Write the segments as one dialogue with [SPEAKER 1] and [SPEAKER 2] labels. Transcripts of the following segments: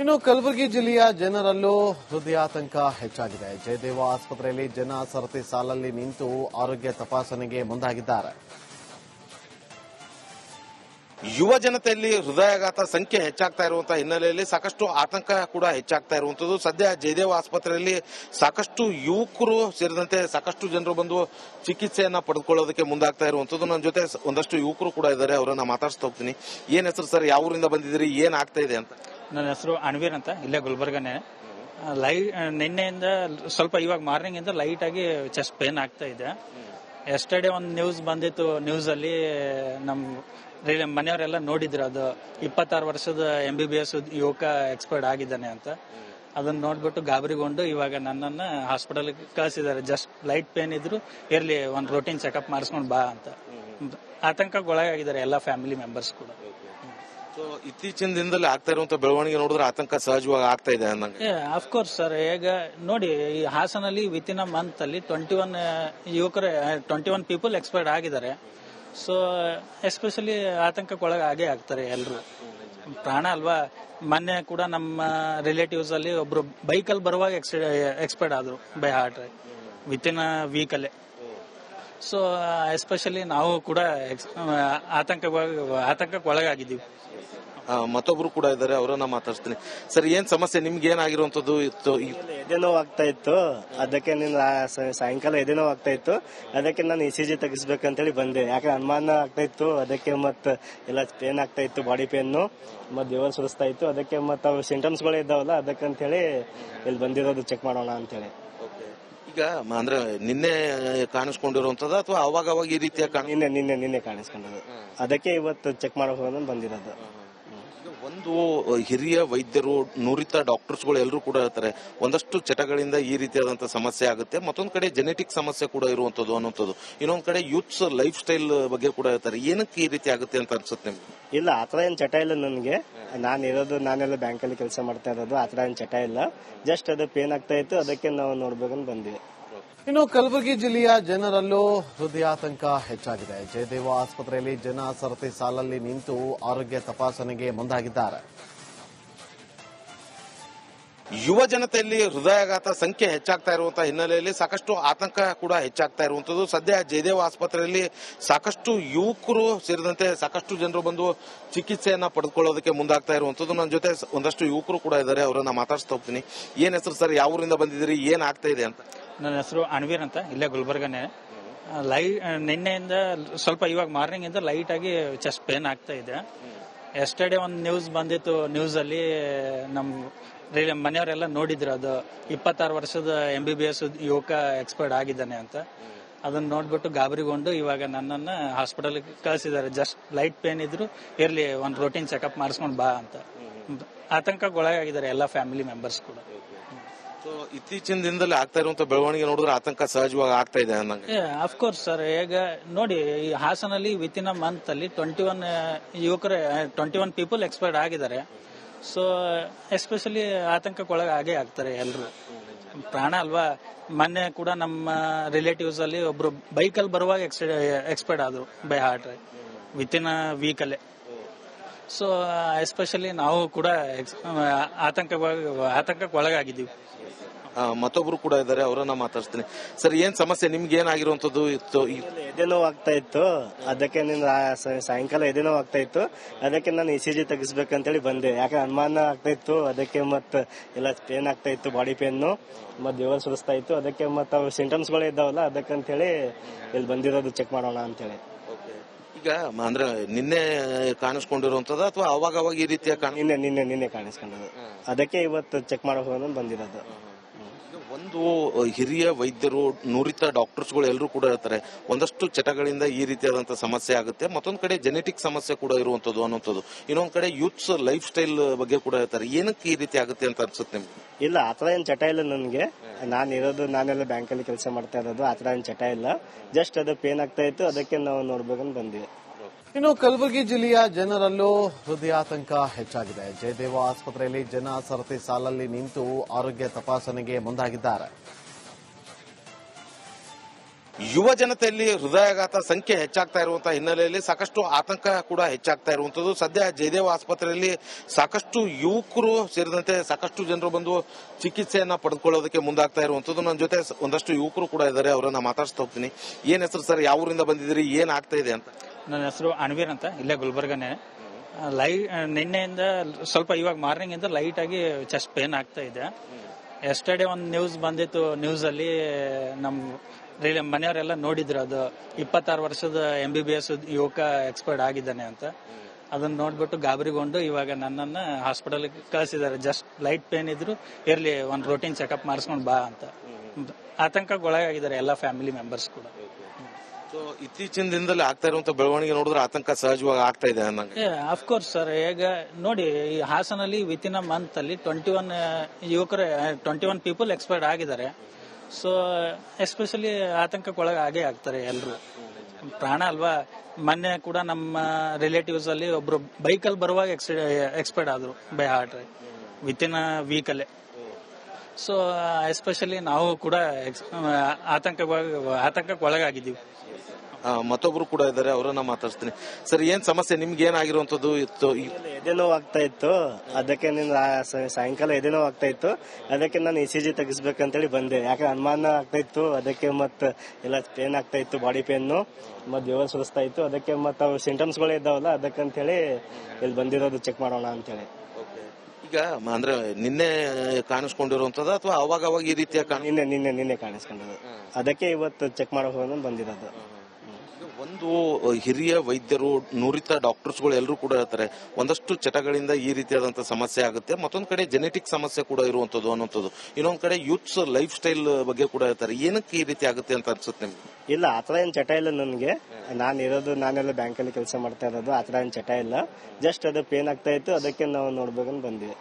[SPEAKER 1] ಇನ್ನು ಕಲಬುರಗಿ ಜಿಲ್ಲೆಯ ಜನರಲ್ಲೂ ಹೃದಯಾತಂಕ ಹೆಚ್ಚಾಗಿದೆ. ಜಯದೇವ ಆಸ್ಪತ್ರೆಯಲ್ಲಿ ಜನ ಸರತಿ ಸಾಲಲ್ಲಿ ನಿಂತು ಆರೋಗ್ಯ ತಪಾಸಣೆಗೆ ಮುಂದಾಗಿದ್ದಾರೆ.
[SPEAKER 2] ಯುವ ಜನತೆಯಲ್ಲಿ ಹೃದಯಾಘಾತ ಸಂಖ್ಯೆ ಹೆಚ್ಚಾಗ್ತಾ ಇರುವಂತಹ ಹಿನ್ನೆಲೆಯಲ್ಲಿ ಸಾಕಷ್ಟು ಆತಂಕ ಕೂಡ ಹೆಚ್ಚಾಗ್ತಾ ಇರುವಂತದ್ದು ಸದ್ಯ ಜಯದೇವ ಆಸ್ಪತ್ರೆಯಲ್ಲಿ ಸಾಕಷ್ಟು ಯುವಕರು ಸೇರಿದಂತೆ ಸಾಕಷ್ಟು ಜನರು ಬಂದು ಚಿಕಿತ್ಸೆಯನ್ನ ಪಡೆದುಕೊಳ್ಳೋದಕ್ಕೆ ಮುಂದಾಗ್ತಾ ಇರುವಂತದ್ದು ನನ್ನ ಜೊತೆ ಒಂದಷ್ಟು ಯುವಕರು ಕೂಡ ಇದ್ದಾರೆ, ಅವರನ್ನ ಮಾತಾಡ್ಸ್ತಾ ಹೋಗ್ತೀನಿ. ಏನ್ ಹೆಸರು ಸರ್? ಯಾವ ಊರಿಂದ ಬಂದಿದ್ದೀರಿ? ಏನ್ ಆಗ್ತಾ ಇದೆ ಅಂತ?
[SPEAKER 3] ನನ್ನ ಹೆಸರು ಅಣ್ವೀರ್ ಅಂತ, ಇಲ್ಲೇ ಗುಲ್ಬರ್ಗನೇ. ಲೈ ನಿನ್ನೆಯಿಂದ ಸ್ವಲ್ಪ ಇವಾಗ ಮಾರ್ನಿಂಗ್ ಇಂದ ಲೈಟ್ ಆಗಿ ಚೆಸ್ಟ್ ಪೇನ್ ಆಗ್ತಾ ಇದೆ. ಎಸ್ಟರ್ಡೇ ಒಂದು ನ್ಯೂಸ್ ಬಂದಿತ್ತು ನ್ಯೂಸ್ ಅಲ್ಲಿ ನಮ್ ಮನೆಯವರೆಲ್ಲ ನೋಡಿದ್ರು ಅದು. ಇಪ್ಪತ್ತಾರು ವರ್ಷದ ಎಂ ಬಿ ಬಿ ಎಸ್ ಯುವಕ ಎಕ್ಸ್ಪರ್ಟ್ ಆಗಿದ್ದಾನೆ ಅಂತ. ಅದನ್ನ ನೋಡ್ಬಿಟ್ಟು ಗಾಬರಿಗೊಂಡು ಇವಾಗ ನನ್ನನ್ನ ಹಾಸ್ಪಿಟಲ್ ಕಳಿಸಿದ್ದಾರೆ. ಜಸ್ಟ್ ಲೈಟ್ ಪೇನ್ ಇದ್ರು ಇರ್ಲಿ, ಒಂದು ರೋಟೀನ್ ಚೆಕಪ್ ಮಾಡಿಸ್ಕೊಂಡು ಬಾ ಅಂತ. ಆತಂಕಗೊಳಗಾಗಿದ್ದಾರೆ ಎಲ್ಲ ಫ್ಯಾಮಿಲಿ ಮೆಂಬರ್ಸ್ ಕೂಡ.
[SPEAKER 2] ಇತ್ತೀಚಿನ ದಿನದಲ್ಲಿ ಆಗ್ತಾ ಇರುವಂತ ಬೆಳವಣಿಗೆ ನೋಡಿದ್ರೆ ಆತಂಕ ಸಹಜವಾಗಿ ಆಗ್ತಾ ಇದೆ ಅನ್ನಂಗೆ
[SPEAKER 3] ಅಫ್ಕೋರ್ಸ್ ಸರ್ ಈಗ ನೋಡಿ, ಈ ಹಾಸನಲ್ಲಿ ವಿತ್ ಇನ್ ಅ ಮಂತ್ ಅಲ್ಲಿ ಟ್ವೆಂಟಿ ಒನ್ ಯುವಕರು ಟ್ವೆಂಟಿ ಒನ್ ಪೀಪಲ್ ಎಕ್ಸ್ಪೈರ್ಡ್ ಆಗಿದ್ದಾರೆ. ಸೊ ಎಸ್ಪೆಷಲಿ ಆತಂಕಕ್ಕೊಳಗೆ ಆಗೇ ಆಗ್ತಾರೆ ಎಲ್ಲರೂ ಪ್ರಾಣ ಅಲ್ವಾ? ಮೊನ್ನೆ ಕೂಡ ನಮ್ಮ ರಿಲೇಟಿವ್ಸ್ ಅಲ್ಲಿ ಒಬ್ರು ಬೈಕಲ್ಲಿ ಬರುವಾಗ ಎಕ್ಸ್ಪೈರ್ಡ್ ಆದ್ರು by heart with in a ವೀಕಲ್ಲೇ so especially ನಾವು ಕೂಡ ಆತಂಕ ಆತಂಕಕ್ಕೆ ಒಳಗಾಗಿದ್ದೀವಿ.
[SPEAKER 2] ಮತ್ತೊಬ್ರು ಕೂಡ ಇದ್ದಾರೆ ಅವರನ್ನ ಮಾತಾಡ್ತೀನಿ ಸರ್ ಏನ್ ಸಮಸ್ಯೆ? ನಿಮ್ಗೆ ಏನಾಗಿರುವಂತದ್ದು ಇತ್ತು
[SPEAKER 4] ಎದೆನೋ ಆಗ್ತಾ ಇತ್ತು. ಅದಕ್ಕೆ ನೀನು ಸಾಯಂಕಾಲ ಎದೆನೋ ಆಗ್ತಾ ಇತ್ತು. ಅದಕ್ಕೆ ನಾನು ಇ ಸಿ ಜಿ ತೆಗಿಸ್ಬೇಕಂತೇಳಿ ಬಂದೆ. ಯಾಕೆ ಅನುಮಾನ ಆಗ್ತಾ ಇತ್ತು. ಅದಕ್ಕೆ ಮತ್ ಎಲ್ಲ ಪೇನ್ ಆಗ್ತಾ ಇತ್ತು ಬಾಡಿ ಪೇನ್ ಮತ್ತೆ ದೇವರು ಸುರಿಸ್ತಾ ಇತ್ತು. ಅದಕ್ಕೆ ಮತ್ತೆ ಅವು ಸಿಂಟಮ್ಸ್ಗಳು ಇದ್ದಾವಲ್ಲ ಅದಕ್ಕಂತೇಳಿ ಇಲ್ಲಿ ಬಂದಿರೋದು ಚೆಕ್ ಮಾಡೋಣ ಅಂತೇಳಿ.
[SPEAKER 2] ಈಗ ಮ- ಅಂದ್ರೆ ನಿನ್ನೆ ಕಾಣಿಸ್ಕೊಂಡಿರುವಂತದ ಅಥವಾ ಅವಾಗ ಅವಾಗ ಈ ರೀತಿಯ ಕಾಣ
[SPEAKER 4] ನಿನ್ನೆ ನಿನ್ನೆ ನಿನ್ನೆ ಕಾಣಿಸ್ಕೊಂಡಿದೆ ಅದಕ್ಕೆ ಇವತ್ತು ಚೆಕ್ ಮಾಡಕ್ ಬಂದಿರೋದು.
[SPEAKER 2] ಒಂದು ಹಿರಿಯ ವೈದ್ಯರು, ನುರಿತ ಡಾಕ್ಟರ್ಸ್ಗಳು ಎಲ್ಲರೂ ಕೂಡ ಹೇಳ್ತಾರೆ, ಒಂದಷ್ಟು ಚಟಗಳಿಂದ ಈ ರೀತಿಯಾದಂತಹ ಸಮಸ್ಯೆ ಆಗುತ್ತೆ. ಮತ್ತೊಂದು ಕಡೆ ಜೆನೆಟಿಕ್ ಸಮಸ್ಯೆ ಕೂಡ ಇರುವಂತದ್ದು ಅನ್ನುವಂಥದ್ದು. ಇನ್ನೊಂದು ಕಡೆ ಯೂತ್ಸ್ ಲೈಫ್ ಸ್ಟೈಲ್ ಬಗ್ಗೆ ಕೂಡ ಹೇಳ್ತಾರೆ. ಏನಕ್ಕೆ ಈ ರೀತಿ ಆಗುತ್ತೆ ಅಂತ ಅನ್ಸುತ್ತೆ ನಿಮ್ಗೆ?
[SPEAKER 4] ಇಲ್ಲ ಆತರ ಏನ್ ಚಟ ಇಲ್ಲ ನನಗೆ. ನಾನು ಇರೋದು, ನಾನೆಲ್ಲ ಬ್ಯಾಂಕಲ್ಲಿ ಕೆಲಸ ಮಾಡ್ತಾ ಇರೋದು ಆತರ ಏನ್ ಚಟ ಇಲ್ಲ. ಜಸ್ಟ್ ಅದು ಪೇನ್ ಆಗ್ತಾ ಇತ್ತು, ಅದಕ್ಕೆ ನಾವು ನೋಡ್ಬೇಕಂತ ಬಂದ್ವಿ.
[SPEAKER 1] ಇನ್ನು ಕಲಬುರಗಿ ಜಿಲ್ಲೆಯ ಜನರಲ್ಲೂ ಹೃದಯಾತಂಕ ಹೆಚ್ಚಾಗಿದೆ. ಜಯದೇವ ಆಸ್ಪತ್ರೆಯಲ್ಲಿ ಜನ ಸರತಿ ಸಾಲಲ್ಲಿ ನಿಂತು ಆರೋಗ್ಯ ತಪಾಸಣೆಗೆ ಮುಂದಾಗಿದ್ದಾರೆ.
[SPEAKER 2] ಯುವ ಜನತೆಯಲ್ಲಿ ಹೃದಯಾಘಾತ ಸಂಖ್ಯೆ ಹೆಚ್ಚಾಗ್ತಾ ಇರುವಂತಹ ಹಿನ್ನೆಲೆಯಲ್ಲಿ ಸಾಕಷ್ಟು ಆತಂಕ ಕೂಡ ಹೆಚ್ಚಾಗ್ತಾ ಇರುವಂತದ್ದು. ಸದ್ಯ ಜಯದೇವ ಆಸ್ಪತ್ರೆಯಲ್ಲಿ ಸಾಕಷ್ಟು ಯುವಕರು ಸೇರಿದಂತೆ ಸಾಕಷ್ಟು ಜನರು ಬಂದು ಚಿಕಿತ್ಸೆಯನ್ನ ಪಡೆದುಕೊಳ್ಳೋದಕ್ಕೆ ಮುಂದಾಗ್ತಾ ಇರುವಂತದ್ದು. ನನ್ನ ಜೊತೆ ಒಂದಷ್ಟು ಯುವಕರು ಕೂಡ ಇದ್ದಾರೆ, ಅವರನ್ನ ಮಾತಾಡ್ಸ್ತಾ ಹೋಗ್ತೀನಿ. ಏನ್ ಹೆಸರು ಸರ್? ಯಾವ ಊರಿಂದ ಬಂದಿದ್ದೀರಿ? ಏನ್ ಆಗ್ತಾ ಇದೆ ಅಂತ?
[SPEAKER 3] ನನ್ನ ಹೆಸರು ಅಣ್ವೀರ್ ಅಂತ, ಇಲ್ಲೇ ಗುಲ್ಬರ್ಗನೇ. ಲೈ ನಿನ್ನೆಯಿಂದ ಸ್ವಲ್ಪ ಇವಾಗ ಮಾರ್ನಿಂಗ್ ಇಂದ ಲೈಟ್ ಆಗಿ ಚೆಸ್ಟ್ ಪೇನ್ ಆಗ್ತಾ ಇದೆ. ಎಸ್ಟರ್ಡೇ ಒಂದು ನ್ಯೂಸ್ ಬಂದಿತ್ತು ನ್ಯೂಸ್ ಅಲ್ಲಿ ನಮ್ ರಿಲೇ- ಮನೆಯವರೆಲ್ಲ ನೋಡಿದ್ರು ಅದು. ಇಪ್ಪತ್ತಾರು ವರ್ಷದ ಎಂ ಬಿ ಬಿ ಎಸ್ ಯುವಕ ಎಕ್ಸ್ಪರ್ಟ್ ಆಗಿದ್ದಾನೆ ಅಂತ. ಅದನ್ನ ನೋಡ್ಬಿಟ್ಟು ಗಾಬರಿಗೊಂಡು ಇವಾಗ ನನ್ನನ್ನ ಹಾಸ್ಪಿಟಲ್ ಕಳಿಸಿದ್ದಾರೆ. ಜಸ್ಟ್ ಲೈಟ್ ಪೇನ್ ಇದ್ರು ಇರ್ಲಿ, ಒಂದು ರೋಟೀನ್ ಚೆಕಪ್ ಮಾಡಿಸ್ಕೊಂಡು ಬಾ ಅಂತ. ಆತಂಕಕ್ಕೊಳಗಾಗಿದ್ದಾರೆ ಎಲ್ಲ ಫ್ಯಾಮಿಲಿ ಮೆಂಬರ್ಸ್ ಕೂಡ
[SPEAKER 2] ಸೊ ಇತ್ತೀಚಿನ ದಿನದಲ್ಲಿ ಆಗ್ತಾ ಇರುವಂತ ಬೆಳವಣಿಗೆ ನೋಡಿದ್ರೆ ಆತಂಕ ಸಹಜವಾಗಿ ಆಗ್ತಾ ಇದೆ ಅನ್ನಂಗೆ.
[SPEAKER 3] ಅಫ್ಕೋರ್ಸ್ ಸರ್ ಈಗ ನೋಡಿ, ಈ ಹಾಸನಲ್ಲಿ ವಿತ್ ಇನ್ ಅ ಮಂತ್ ಅಲ್ಲಿ ಟ್ವೆಂಟಿ ಒನ್ ಯುವಕರು ಟ್ವೆಂಟಿ ಒನ್ ಪೀಪಲ್ ಎಕ್ಸ್ಪೈರ್ಡ್ ಆಗಿದ್ದಾರೆ. ಸೊ ಎಸ್ಪೆಷಲಿ ಆತಂಕಕ್ಕೊಳಗೆ ಆಗೇ ಆಗ್ತಾರೆ ಎಲ್ಲರೂ ಪ್ರಾಣ ಅಲ್ವಾ? ಮೊನ್ನೆ ಕೂಡ ನಮ್ಮ ರಿಲೇಟಿವ್ಸ್ ಅಲ್ಲಿ ಒಬ್ರು ಬೈಕಲ್ಲಿ ಬರುವಾಗ ಎಕ್ಸ್ಪೈರ್ಡ್ ಆದ್ರು by heart with in a ವೀಕಲ್ಲೇ so especially ನಾವು ಕೂಡ ಆತಂಕ ಆತಂಕಕ್ಕೆ ಒಳಗಾಗಿದ್ದೀವಿ
[SPEAKER 2] ಮತ್ತೊಬ್ರು ಕೂಡ ಇದ್ದಾರೆ ಅವರನ್ನ ಮಾತಾಡ್ತೀನಿ ಸರ್ ಏನ್ ಸಮಸ್ಯೆ? ನಿಮ್ಗೆ ಏನಾಗಿರುವಂತದ್ದು ಇತ್ತು? ಎದೆನೋವು
[SPEAKER 4] ಎದೆ ಆಗ್ತಾ ಇತ್ತು. ಅದಕ್ಕೆ ನೀನು ಸಾಯಂಕಾಲ ಎದೆನೋವು ಆಗ್ತಾ ಇತ್ತು. ಅದಕ್ಕೆ ನಾನು ಇ ಸಿ ಜಿ ತೆಗಿಸ್ಬೇಕಂತೇಳಿ ಬಂದೆ. ಯಾಕೆ ಅನುಮಾನ ಆಗ್ತಾ ಇತ್ತು? ಅದಕ್ಕೆ ಮತ್ತೆ ಎಲ್ಲ ಪೇನ್ ಆಗ್ತಾ ಇತ್ತು ಬಾಡಿ ಪೇನ್ ಮತ್ತೆ ದೇವರ ಸುರಿಸ್ತಾ ಇತ್ತು. ಅದಕ್ಕೆ ಮತ್ತೆ ಅವು ಸಿಂಟಮ್ಸ್ಗಳು ಇದ್ದಾವಲ್ಲ ಅದಕ್ಕಂತೇಳಿ ಇಲ್ಲಿ ಬಂದಿರೋದು ಚೆಕ್ ಮಾಡೋಣ ಅಂತೇಳಿ.
[SPEAKER 2] ಈಗ ಅಂದ್ರೆ ನಿನ್ನೆ ಕಾಣಿಸ್ಕೊಂಡಿರುವಂತದ್ದು ಅಥವಾ ಅವಾಗ ಅವಾಗ ಈ ರೀತಿಯ
[SPEAKER 4] ನಿನ್ನೆ ನಿನ್ನೆ ನಿನ್ನೆ ಕಾಣಿಸ್ಕೊಂಡದ ಅದಕ್ಕೆ ಇವತ್ತು ಚೆಕ್ ಮಾಡೋ ಬಂದಿರೋದು.
[SPEAKER 2] ಒಂದು ಹಿರಿಯ ವೈದ್ಯರು, ನುರಿತ ಡಾಕ್ಟರ್ಸ್ಗಳು ಎಲ್ಲರೂ ಕೂಡ ಹೇಳ್ತಾರೆ, ಒಂದಷ್ಟು ಚಟಗಳಿಂದ ಈ ರೀತಿಯಾದಂಥ ಸಮಸ್ಯೆ ಆಗುತ್ತೆ, ಮತ್ತೊಂದು ಕಡೆ ಜೆನೆಟಿಕ್ ಸಮಸ್ಯೆ ಕೂಡ ಇರುವಂಥದ್ದು, ಅನ್ನುವಂಥದ್ದು. ಇನ್ನೊಂದು ಕಡೆ ಯೂತ್ಸ್ ಲೈಫ್ ಸ್ಟೈಲ್ ಬಗ್ಗೆ ಕೂಡ ಹೇಳ್ತಾರೆ. ಏನಕ್ಕೆ ಈ ರೀತಿ ಆಗುತ್ತೆ ಅಂತ ಅನ್ಸುತ್ತೆ ನಿಮ್ಗೆ?
[SPEAKER 4] ಇಲ್ಲ ಥರ ಏನು ಚಟ ಇಲ್ಲ ನನಗೆ. ನಾನು ಇರೋದು, ನಾನೆಲ್ಲ ಬ್ಯಾಂಕಲ್ಲಿ ಕೆಲಸ ಮಾಡ್ತಾ ಇರೋದು, ಆ ಥರ ಏನು ಚಟ ಇಲ್ಲ. ಜಸ್ಟ್ ಅದು ಪೇನ್ ಆಗ್ತಾ ಇತ್ತು, ಅದಕ್ಕೆ ನಾವು ನೋಡ್ಬೇಕಂತ ಬಂದ್ವಿ.
[SPEAKER 1] ಇನ್ನು ಕಲಬುರಗಿ ಜಿಲ್ಲೆಯ ಜನರಲ್ಲೂ ಹೃದಯಾತಂಕ ಹೆಚ್ಚಾಗಿದೆ. ಜಯದೇವ ಆಸ್ಪತ್ರೆಯಲ್ಲಿ ಜನ ಸರತಿ ಸಾಲಲ್ಲಿ ನಿಂತು ಆರೋಗ್ಯ ತಪಾಸಣೆಗೆ ಮುಂದಾಗಿದ್ದಾರೆ.
[SPEAKER 2] ಯುವ ಜನತೆಯಲ್ಲಿ ಹೃದಯಾಘಾತ ಸಂಖ್ಯೆ ಹೆಚ್ಚಾಗ್ತಾ ಇರುವಂತಹ ಹಿನ್ನೆಲೆಯಲ್ಲಿ ಸಾಕಷ್ಟು ಆತಂಕ ಕೂಡ ಹೆಚ್ಚಾಗ್ತಾ ಇರುವಂತದ್ದು. ಸದ್ಯ ಜಯದೇವ ಆಸ್ಪತ್ರೆಯಲ್ಲಿ ಸಾಕಷ್ಟು ಯುವಕರು ಸೇರಿದಂತೆ ಸಾಕಷ್ಟು ಜನರು ಬಂದು ಚಿಕಿತ್ಸೆಯನ್ನ ಪಡೆದುಕೊಳ್ಳೋದಕ್ಕೆ ಮುಂದಾಗ್ತಾ ಇರುವಂತದ್ದು. ನನ್ನ ಜೊತೆ ಒಂದಷ್ಟು ಯುವಕರು ಕೂಡ ಇದ್ದಾರೆ, ಅವರನ್ನ ಮಾತಾಡ್ಸ್ತಾ ಹೋಗ್ತೀನಿ. ಏನ್ ಹೆಸರು ಸರ್? ಯಾವ ಊರಿಂದ ಬಂದಿದ್ದೀರಿ? ಏನ್ ಆಗ್ತಾ ಇದೆ ಅಂತ?
[SPEAKER 3] ನನ್ನ ಹೆಸರು ಅಣ್ವೀರ್ ಅಂತ, ಇಲ್ಲೇ ಗುಲ್ಬರ್ಗನೇ. ಲೈ ನಿನ್ನೆಯಿಂದ ಸ್ವಲ್ಪ ಇವಾಗ ಮಾರ್ನಿಂಗ್ ಇಂದ ಲೈಟ್ ಆಗಿ ಚೆಸ್ಟ್ ಪೇನ್ ಆಗ್ತಾ ಇದೆ. ಎಸ್ಟರ್ಡೇ ಒಂದು ನ್ಯೂಸ್ ಬಂದಿತ್ತು ನ್ಯೂಸ್ ಅಲ್ಲಿ ನಮ್ಮ ರಿಲೇ- ಮನೆಯವರೆಲ್ಲ ನೋಡಿದ್ರು ಅದು. ಇಪ್ಪತ್ತಾರು ವರ್ಷದ ಎಂ ಬಿ ಬಿ ಎಸ್ ಯುವಕ ಎಕ್ಸ್ಪರ್ಟ್ ಆಗಿದ್ದಾನೆ ಅಂತ. ಅದನ್ನ ನೋಡ್ಬಿಟ್ಟು ಗಾಬರಿಗೊಂಡು ಇವಾಗ ನನ್ನನ್ನ ಹಾಸ್ಪಿಟಲ್ ಕಳಿಸಿದ್ದಾರೆ. ಜಸ್ಟ್ ಲೈಟ್ ಪೇನ್ ಇದ್ರು ಇರ್ಲಿ, ಒಂದು ರೂಟೀನ್ ಚೆಕಪ್ ಮಾಡಿಸ್ಕೊಂಡು ಬಾ ಅಂತ. ಆತಂಕಗೊಳಗಾಗಿದ್ದಾರೆ ಎಲ್ಲ ಫ್ಯಾಮಿಲಿ ಮೆಂಬರ್ಸ್ ಕೂಡ.
[SPEAKER 2] ಇತ್ತೀಚಿನ ದಿನದಲ್ಲಿ ಆಗ್ತಾ ಇರುವಂತ ಬೆಳವಣಿಗೆ ನೋಡಿದ್ರೆ ಆತಂಕ ಸಹಜವಾಗಿ ಆಗ್ತಾ ಇದೆ ಅನ್ನಂಗೆ.
[SPEAKER 3] ಅಫ್ಕೋರ್ಸ್ ಸರ್ ಈಗ ನೋಡಿ, ಈ ಹಾಸನಲ್ಲಿ ವಿತ್ ಇನ್ ಅ ಮಂತ್ ಅಲ್ಲಿ ಟ್ವೆಂಟಿ ಒನ್ ಯುವಕರು ಟ್ವೆಂಟಿ ಒನ್ ಪೀಪಲ್ ಎಕ್ಸ್ಪೈರ್ಡ್ ಆಗಿದ್ದಾರೆ. ಸೊ ಎಸ್ಪೆಷಲಿ ಆತಂಕಕ್ಕೊಳಗೆ ಆಗೇ ಆಗ್ತಾರೆ ಎಲ್ಲರೂ ಪ್ರಾಣ ಅಲ್ವಾ? ಮೊನ್ನೆ ಕೂಡ ನಮ್ಮ ರಿಲೇಟಿವ್ಸ್ ಅಲ್ಲಿ ಒಬ್ರು ಬೈಕಲ್ಲಿ ಬರುವಾಗ ಎಕ್ಸ್ಪೈರ್ಡ್ ಆದ್ರು by heart with in a ವೀಕಲ್ಲೇ so especially ನಾವು ಕೂಡ ex- ಆತಂಕ ಆತಂಕಕ್ಕೆ ಒಳಗಾಗಿದ್ದೀವಿ
[SPEAKER 2] ಮತ್ತೊಬ್ರು ಕೂಡ ಇದ್ದಾರೆ ಅವರನ್ನ ಮಾತಾಡ್ತೀನಿ ಸರ್ ಏನ್ ಸಮಸ್ಯೆ? ನಿಮ್ಗೆ ಏನಾಗಿರುವಂತದ್ದು ಇತ್ತು ಎದೆನೋ
[SPEAKER 4] ಎದೆನೋವು ಆಗ್ತಾ ಇತ್ತು. ಅದಕ್ಕೆ ನಿನ್ನ ಸಾಯಂಕಾಲ ಎದೆನೋವು ಆಗ್ತಾ ಇತ್ತು. ಅದಕ್ಕೆ ನಾನು ಇ ಸಿ ಜಿ ತೆಗಿಸ್ಬೇಕಂತೇಳಿ ಬಂದೆ. ಯಾಕಂದ್ರೆ ಅನುಮಾನ ಆಗ್ತಾ ಇತ್ತು. ಅದಕ್ಕೆ ಮತ್ ಎಲ್ಲ ಪೇನ್ ಆಗ್ತಾ ಇತ್ತು ಬಾಡಿ ಪೇನ್ ಮತ್ ದೇವ ಸುರಿಸ್ತಾ ಇತ್ತು. ಅದಕ್ಕೆ ಮತ್ತೆ ಅವು ಸಿಂಟಮ್ಸ್ಗಳು ಇದ್ದಾವಲ್ಲ ಅದಕ್ಕಂತೇಳಿ ಇಲ್ಲಿ ಬಂದಿರೋದು ಚೆಕ್ ಮಾಡೋಣ ಅಂತೇಳಿ.
[SPEAKER 2] ಈಗ ಅಂದ್ರೆ ನಿನ್ನೆ ಕಾಣಿಸ್ಕೊಂಡಿರುವಂತದ ಅಥವಾ ಅವಾಗ ಅವಾಗ ಈ ರೀತಿಯ ಕಾಣ
[SPEAKER 4] ನಿನ್ನೆ ನಿನ್ನೆ ನಿನ್ನೆ ಕಾಣಿಸ್ಕೊಂಡದು ಅದಕ್ಕೆ ಇವತ್ತು ಚೆಕ್ ಮಾಡೋ ಹೋಗೋದು ಬಂದಿರೋದು.
[SPEAKER 2] ಒಂದು ಹಿರಿಯ ವೈದ್ಯರು, ನುರಿತ ಡಾಕ್ಟರ್ಸ್ಗಳು ಎಲ್ಲರೂ ಕೂಡ ಹೇಳ್ತಾರೆ, ಒಂದಷ್ಟು ಚಟಗಳಿಂದ ಈ ರೀತಿಯಾದಂತಹ ಸಮಸ್ಯೆ ಆಗುತ್ತೆ. ಮತ್ತೊಂದು ಕಡೆ ಜೆನೆಟಿಕ್ ಸಮಸ್ಯೆ ಕೂಡ ಇರುವಂತದ್ದು ಅನ್ನೋಂಥದ್ದು ಇನ್ನೊಂದ್ ಕಡೆ ಯೂತ್ಸ್ ಲೈಫ್ ಸ್ಟೈಲ್ ಬಗ್ಗೆ ಕೂಡ ಹೇಳ್ತಾರೆ. ಏನಕ್ಕೆ ಈ ರೀತಿ ಆಗುತ್ತೆ ಅಂತ ಅನ್ಸುತ್ತೆ ನಿಮ್ಗೆ?
[SPEAKER 4] ಇಲ್ಲ ಆತರ ಏನ್ ಚಟ ಇಲ್ಲ ನನಗೆ. ನಾನು ಇರೋದು, ನಾನೆಲ್ಲ ಬ್ಯಾಂಕಲ್ಲಿ ಕೆಲಸ ಮಾಡ್ತಾ ಇರೋದು ಆತರ ಏನ್ ಚಟ ಇಲ್ಲ. ಜಸ್ಟ್ ಅದು ಪೇನ್ ಆಗ್ತಾ ಇತ್ತು, ಅದಕ್ಕೆ ನಾವು ನೋಡ್ಬೇಕಂತ ಬಂದಿದೆ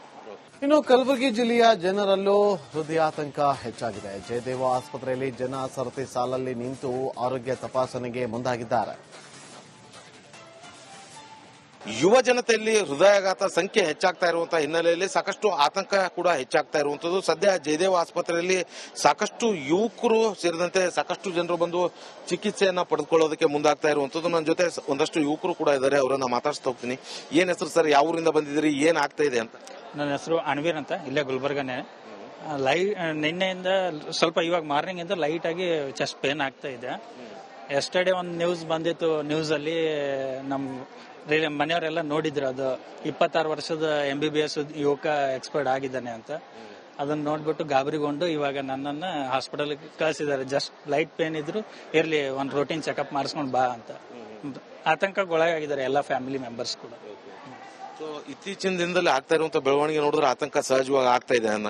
[SPEAKER 1] ಇನ್ನು ಕಲಬುರಗಿ ಜಿಲ್ಲೆಯ ಜನರಲ್ಲೂ ಹೃದಯಾತಂಕ ಹೆಚ್ಚಾಗಿದೆ. ಜಯದೇವ ಆಸ್ಪತ್ರೆಯಲ್ಲಿ ಜನ ಸರತಿ ಸಾಲಲ್ಲಿ ನಿಂತು ಆರೋಗ್ಯ ತಪಾಸಣೆಗೆ ಮುಂದಾಗಿದ್ದಾರೆ.
[SPEAKER 2] ಯುವ ಜನತೆಯಲ್ಲಿ ಹೃದಯಾಘಾತ ಸಂಖ್ಯೆ ಹೆಚ್ಚಾಗ್ತಾ ಇರುವಂತಹ ಹಿನ್ನೆಲೆಯಲ್ಲಿ ಸಾಕಷ್ಟು ಆತಂಕ ಕೂಡ ಹೆಚ್ಚಾಗ್ತಾ ಇರುವಂತದ್ದು ಸದ್ಯ ಜಯದೇವ ಆಸ್ಪತ್ರೆಯಲ್ಲಿ ಸಾಕಷ್ಟು ಯುವಕರು ಸೇರಿದಂತೆ ಸಾಕಷ್ಟು ಜನರು ಬಂದು ಚಿಕಿತ್ಸೆಯನ್ನ ಪಡೆದುಕೊಳ್ಳೋದಕ್ಕೆ ಮುಂದಾಗ್ತಾ ಇರುವಂತದ್ದು ನನ್ನ ಜೊತೆ ಒಂದಷ್ಟು ಯುವಕರು ಕೂಡ ಇದ್ದಾರೆ ಅವರನ್ನ ಮಾತಾಡ್ಸ್ತಾ ಹೋಗ್ತೀನಿ. ಏನ್ ಹೆಸರು ಸರ್ ಯಾವ ಊರಿಂದ ಬಂದಿದ್ದೀರಿ ಏನ್ ಆಗ್ತಾ ಇದೆ ಅಂತ?
[SPEAKER 3] ನನ್ನ ಹೆಸರು ಅಣ್ವೀರ್ ಅಂತ ಇಲ್ಲೇ ಗುಲ್ಬರ್ಗನೇ. ಲೈ ನಿನ್ನೆಯಿಂದ ಸ್ವಲ್ಪ ಇವಾಗ ಮಾರ್ನಿಂಗ್ ಇಂದ ಲೈಟ್ ಆಗಿ ಚೆಸ್ಟ್ ಪೇನ್ ಆಗ್ತಾ ಇದೆ. ಎಸ್ಟರ್ಡೇ ಒಂದು ನ್ಯೂಸ್ ಬಂದಿತ್ತು ನ್ಯೂಸ್ ಅಲ್ಲಿ ನಮ್ಮ ಮನೆಯವರೆಲ್ಲ ನೋಡಿದ್ರು ಅದು. ಇಪ್ಪತ್ತಾರು ವರ್ಷದ ಎಂ ಬಿ ಬಿ ಎಸ್ ಯುವಕ ಎಕ್ಸ್ಪರ್ಟ್ ಆಗಿದ್ದಾನೆ ಅಂತ. ಅದನ್ನ ನೋಡ್ಬಿಟ್ಟು ಗಾಬರಿಗೊಂಡು ಇವಾಗ ನನ್ನನ್ನ ಹಾಸ್ಪಿಟಲ್ ಕಳಿಸಿದ್ದಾರೆ. ಜಸ್ಟ್ ಲೈಟ್ ಪೇನ್ ಇದ್ರು ಇರ್ಲಿ ಒಂದು ರೂಟೀನ್ ಚೆಕಪ್ ಮಾಡಿಸ್ಕೊಂಡು ಬಾ ಅಂತ. ಆತಂಕಕ್ಕೊಳಗಾಗಿದ್ದಾರೆ ಎಲ್ಲ ಫ್ಯಾಮಿಲಿ ಮೆಂಬರ್ಸ್ ಕೂಡ.
[SPEAKER 2] ಸೊ ಇತ್ತೀಚಿನ ದಿನದಲ್ಲಿ ಆಗ್ತಾ ಇರುವಂತ ಬೆಳವಣಿಗೆ ನೋಡಿದ್ರೆ ಆತಂಕ ಸಹಜವಾಗಿ ಆಗ್ತಾ ಇದೆ ಆಫ್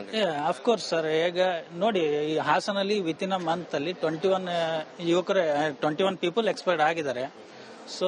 [SPEAKER 3] ಅಫ್ಕೋರ್ಸ್ ಸರ್ ಈಗ ನೋಡಿ ಈ ಹಾಸನಲ್ಲಿ ವಿತ್ ಇನ್ ಅ ಮಂತ್ ಅಲ್ಲಿ ಟ್ವೆಂಟಿ ಒನ್ ಯುವಕರು ಟ್ವೆಂಟಿ ಒನ್ ಪೀಪಲ್ ಎಕ್ಸ್ಪೈರ್ಡ್ ಆಗಿದ್ದಾರೆ. ಸೊ